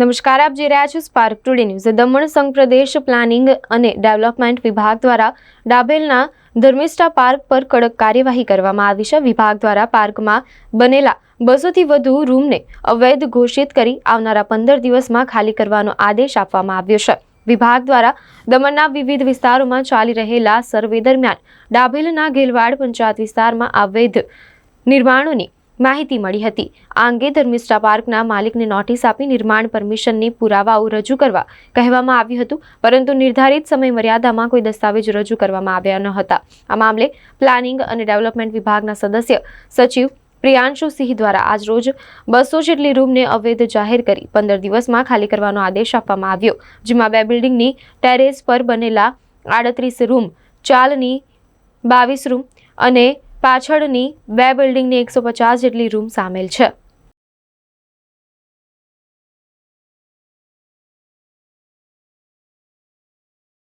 નમસ્કાર, આપ જોઈ રહ્યા છો સ્પાર્ક ટુડે ન્યૂઝ દમણ સંઘ પ્રદેશ પ્લાનિંગ અને ડેવલપમેન્ટ વિભાગ દ્વારા ડાબેલના ધર્મિષ્ઠા પાર્ક પર કડક કાર્યવાહી કરવામાં આવી છે. વિભાગ દ્વારા પાર્કમાં બનેલા બસોથી વધુ રૂમને અવૈધ ઘોષિત કરી આવનારા પંદર દિવસમાં ખાલી કરવાનો આદેશ આપવામાં આવ્યો છે. વિભાગ દ્વારા દમણના વિવિધ વિસ્તારોમાં ચાલી રહેલા સર્વે દરમિયાન ડાભેલના ગેલવાડ પંચાયત વિસ્તારમાં અવૈધ નિર્માણોની માહિતી મળી હતી. આ અંગે ધર્મિષ્ઠા પાર્કના માલિકને નોટિસ આપી નિર્માણ પરમિશનની પુરાવાઓ રજૂ કરવા કહેવામાં આવ્યું હતું, પરંતુ નિર્ધારિત સમય મર્યાદામાં કોઈ દસ્તાવેજ રજૂ કરવામાં આવ્યા ન હતા. આ મામલે પ્લાનિંગ અને ડેવલપમેન્ટ વિભાગના સદસ્ય સચિવ પ્રિયાંશુ સિંહ દ્વારા આજરોજ બસો જેટલી રૂમને અવૈધ જાહેર કરી પંદર દિવસમાં ખાલી કરવાનો આદેશ આપવામાં આવ્યો, જેમાં બે બિલ્ડિંગની ટેરેસ પર બનેલા આડત્રીસ રૂમ, ચાલની બાવીસ રૂમ અને પાછળની બે બિલ્ડિંગની એકસો પચાસ જેટલી રૂમ સામેલ છે.